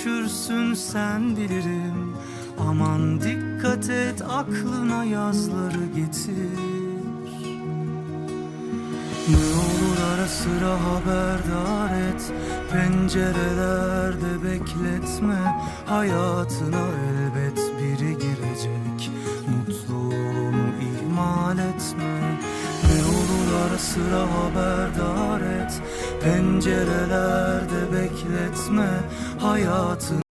aralar üşürsün sen bilirim. Aman dikkat et aklına yazları getir. Ne olur ara sıra haberdar et. Pencerelerde bekletme. Hayatına elbet biri girecek. Mutluluğunu ihmal etme. Ne olur ara sıra haberdar Pencerelerde bekletme Hayatın